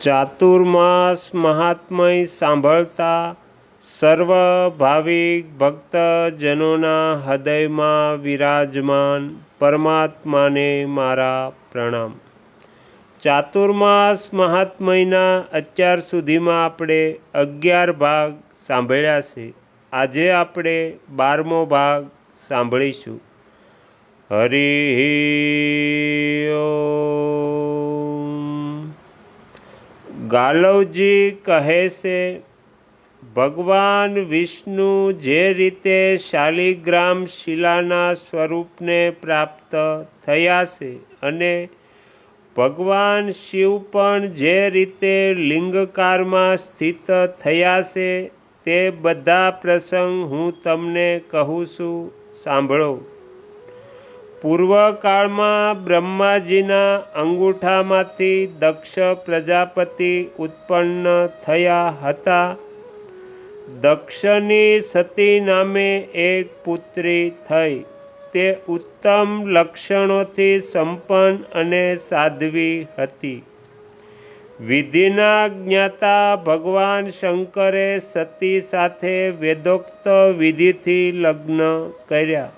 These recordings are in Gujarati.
ચાતુર્માસ મહાત્મય સાંભળતા સર્વ ભાવિક ભક્તજનોના હૃદયમાં વિરાજમાન પરમાત્માને મારા પ્રણામ. ચાતુર્માસ મહાત્મયના અત્યાર સુધીમાં આપણે અગિયાર ભાગ સાંભળ્યા છે. આજે આપણે બારમો ભાગ સાંભળીશું. હરિ ગાલવજી કહે છે, ભગવાન વિષ્ણુ જે રીતે શાલિગ્રામ શિલાના સ્વરૂપને પ્રાપ્ત થયા છે અને ભગવાન શિવ પણ જે રીતે લિંગકારમાં સ્થિત થયા છે, તે બધા પ્રસંગ હું તમને કહું છું. સાંભળો. પૂર્વકાળમાં બ્રહ્માજીના અંગૂઠામાંથી દક્ષ પ્રજાપતિ ઉત્પન્ન થયા હતા. દક્ષની સતી નામે એક પુત્રી થઈ. તે ઉત્તમ લક્ષણોથી સંપન્ન અને સાધ્વી હતી. વિધિના જ્ઞાતા ભગવાન શંકરે સતી સાથે વેદોક્ત વિધિથી લગ્ન કર્યા.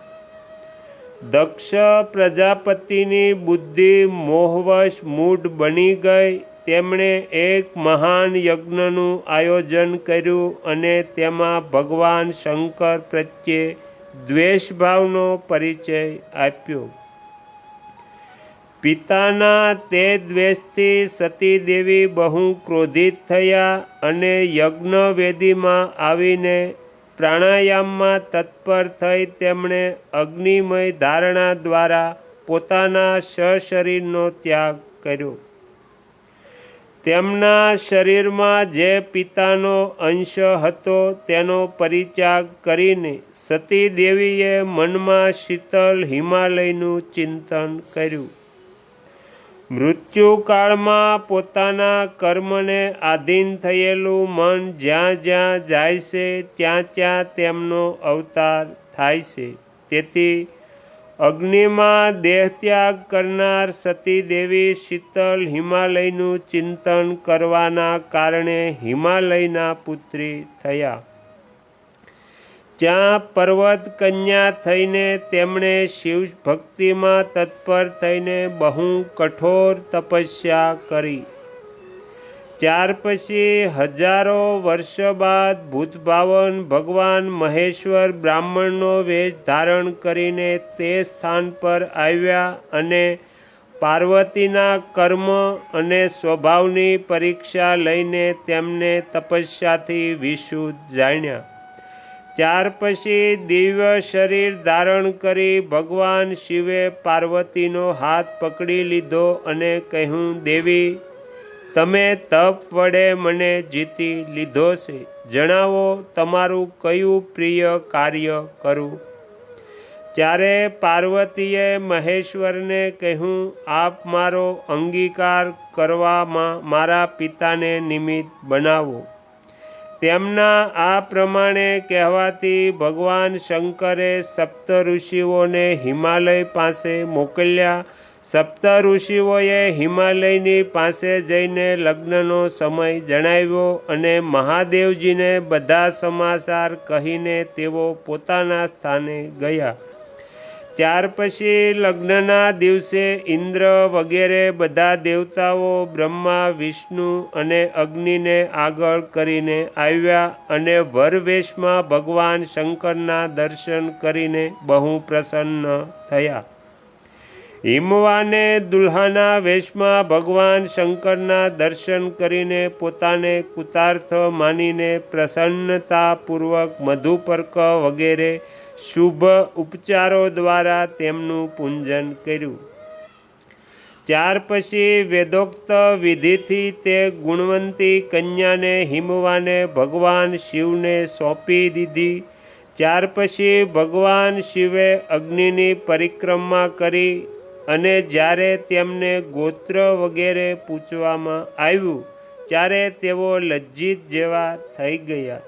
દક્ષ પ્રજાપતિની બુદ્ધિ મોહવશ મૂઢ બની ગઈ. તેમણે એક મહાન યજ્ઞનું આયોજન કર્યું અને તેમાં ભગવાન શંકર પ્રત્યે દ્વેષભાવનો પરિચય આપ્યો. પિતાના તે દ્વેષથી સતીદેવી બહુ ક્રોધિત થયા અને યજ્ઞવેદીમાં આવીને પ્રાણાયામમાં તત્પર થઈ તેમણે અગ્નિમય ધારણા દ્વારા પોતાના સશરીરનો ત્યાગ કર્યો. તેમના શરીરમાં જે પિતાનો અંશ હતો તેનો પરિત્યાગ કરીને સતી દેવીએ મનમાં શીતલ હિમાલયનું ચિંતન કર્યું. મૃત્યુકાળમાં પોતાના કર્મને આધીન થયેલું મન જ્યાં જ્યાં જાય છે, ત્યાં ત્યાં તેમનો અવતાર થાય છે. તેથી અગ્નિમાં દેહત્યાગ કરનાર સતીદેવી શીતલ હિમાલયનું ચિંતન કરવાના કારણે હિમાલયના પુત્રી થયા. જ્યાં પર્વત કન્યા થઈને તેમણે શિવ ભક્તિમાં તત્પર થઈને બહુ કઠોર તપસ્યા કરી. ત્યાર પછી હજારો વર્ષ બાદ ભૂતભાવન ભગવાન મહેશ્વર બ્રાહ્મણનો વેશ ધારણ કરીને તે સ્થાન પર આવ્યા અને પાર્વતીના કર્મ અને સ્વભાવની પરીક્ષા લઈને તેમને તપસ્યાથી વિશુદ્ધ જાણ્યા. ત્યાર પછી દિવ્ય શરીર ધારણ કરી ભગવાન શિવે પાર્વતીનો હાથ પકડી લીધો અને કહ્યું, દેવી, તમે તપ વડે મને જીતી લીધો છે. જણાવો તમારું કયું પ્રિય કાર્ય કરું? ત્યારે પાર્વતીએ મહેશ્વરને કહ્યું, આપ મારો અંગીકાર કરવામાં મારા પિતાને નિમિત્ત બનાવો. તેમના આ પ્રમાણે કહેવાથી ભગવાન શંકરે સપ્ત ઋષિઓને હિમાલય પાસે મોકલ્યા. સપ્ત ઋષિઓએ હિમાલયની પાસે જઈને લગ્નનો સમય જણાવ્યો અને મહાદેવજીને બધા સમાચાર કહીને તેઓ પોતાના સ્થાને ગયા. ત્યાર પછી લગ્નના દિવસે ઇન્દ્ર વગેરે બધા દેવતાઓ બ્રહ્મા, વિષ્ણુ અને અગ્નિને આગળ કરીને આવ્યા અને વરવેશમાં ભગવાન શંકરના દર્શન કરીને બહુ પ્રસન્ન થયા. હિમવાને દુલ્હાના વેશમાં ભગવાન શંકરના દર્શન કરીને પોતાને કૃતાર્થ માનીને પ્રસન્નતાપૂર્વક મધુપર્ક વગેરે શુભ ઉપચારો દ્વારા તેમનું પૂંજન કર્યું. ત્યાર પછી વેદોક્ત વિધિથી તે ગુણવંતી કન્યાને હિમવાને ભગવાન શિવને સોંપી દીધી. ત્યાર પછી ભગવાન શિવે અગ્નિની પરિક્રમા કરી અને જ્યારે તેમને ગોત્ર વગેરે પૂછવામાં આવ્યું, ત્યારે તેઓ લજ્જિત જેવા થઈ ગયા.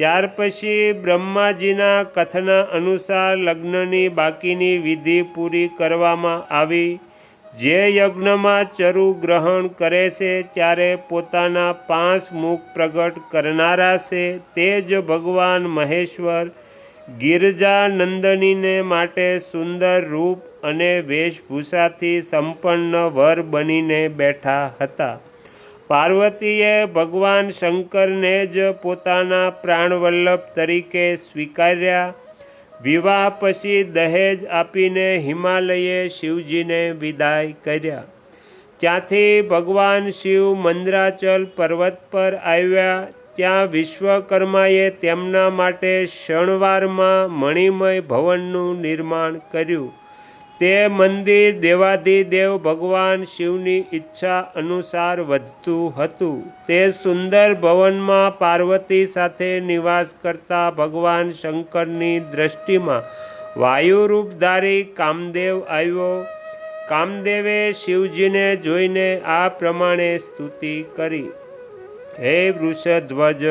ત્યાર પછી બ્રહ્માજીના કથના અનુસાર લગ્નની બાકીની વિધિ પૂરી કરવામાં આવી. જે યજ્ઞમાં ચરુ ગ્રહણ કરે છે ત્યારે પોતાના પાંચ મુખ પ્રગટ કરનારા છે. તે જ ભગવાન મહેશ્વર ગિરજા નંદનીને માટે સુંદર રૂપ અને વેશભૂષાથી સંપન્ન વર બનીને બેઠા હતા. પાર્વતીએ ભગવાન શંકરને જ પોતાના પ્રાણવલ્લભ તરીકે સ્વીકાર્યા. વિવાહ પછી દહેજ આપીને હિમાલયે શિવજીને વિદાય કર્યા. ત્યાંથી ભગવાન શિવ મંદરાચલ પર્વત પર આવ્યા. ત્યાં વિશ્વકર્માએ તેમના માટે શણવારમાં મણિમય ભવનનું નિર્માણ કર્યું. તે મંદિર દેવાધિદેવ ભગવાન શિવની ઈચ્છા અનુસાર વધતું હતું. તે સુંદર ભવનમાં પાર્વતી સાથે નિવાસ કરતા ભગવાન શંકરની દ્રષ્ટિમાં વાયુરૂપધારી કામદેવ આવ્યો. કામદેવે શિવજીને જોઈને આ પ્રમાણે સ્તુતિ કરી. હે વૃષધ્વજ,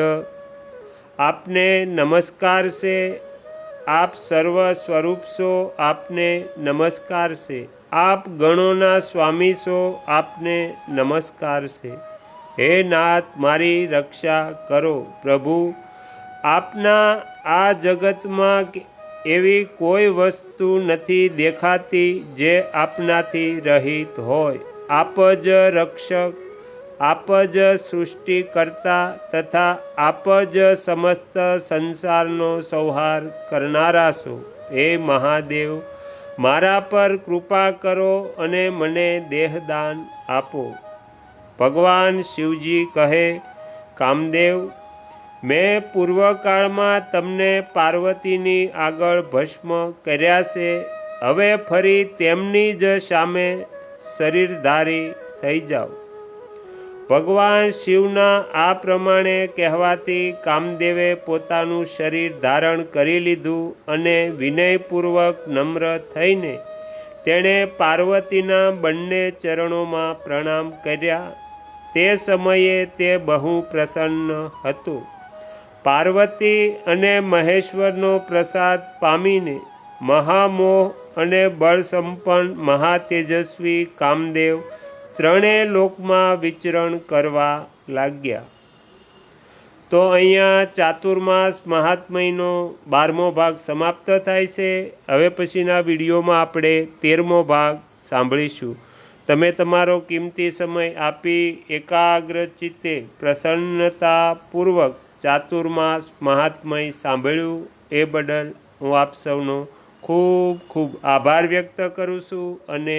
આપને નમસ્કાર છે. આપ સર્વ સ્વરૂપ છો, આપને નમસ્કાર છે. આપ ગણોના સ્વામી છો, આપને નમસ્કાર છે. હે નાથ, મારી રક્ષા કરો, પ્રભુ. આપના આ જગતમાં એવી કોઈ વસ્તુ નથી દેખાતી જે આપનાથી રહિત હોય. આપ જ રક્ષક આપ જ સૃષ્ટિ કરતા તથા આપ જ સમસ્ત સંસારનો સંહાર કરનારા છો. હે મહાદેવ, મારા પર કૃપા કરો અને મને દેહદાન આપો. ભગવાન શિવજી કહે, કામદેવ, મેં પૂર્વકાળમાં તમને પાર્વતીની આગળ ભસ્મ કર્યા છે. હવે ફરી તેમની જ સામે શરીરધારી થઈ જાઓ. ભગવાન શિવના આ પ્રમાણે કહેવાથી કામદેવે પોતાનું શરીર ધારણ કરી લીધું અને વિનયપૂર્વક નમ્ર થઈને તેણે પાર્વતીના બંને ચરણોમાં પ્રણામ કર્યા. તે સમયે તે બહુ પ્રસન્ન હતું. પાર્વતી અને મહેશ્વરનો પ્રસાદ પામીને મહામોહ અને બળસંપન્ન મહાતેજસ્વી કામદેવ ત્રણેય લોકમાં વિચરણ કરવા લાગ્યા. તો અહીંયા ચાતુર્માસ મહાત્મયનો બારમો ભાગ સમાપ્ત થાય છે. હવે પછીના વિડીયોમાં આપણે તેરમો ભાગ સાંભળીશું. તમે તમારો કિંમતી સમય આપી એકાગ્ર ચિત્તે પ્રસન્નતાપૂર્વક ચાતુર્માસ મહાત્મય સાંભળ્યું એ બદલ હું આપ સૌનો ખૂબ ખૂબ આભાર વ્યક્ત કરું છું અને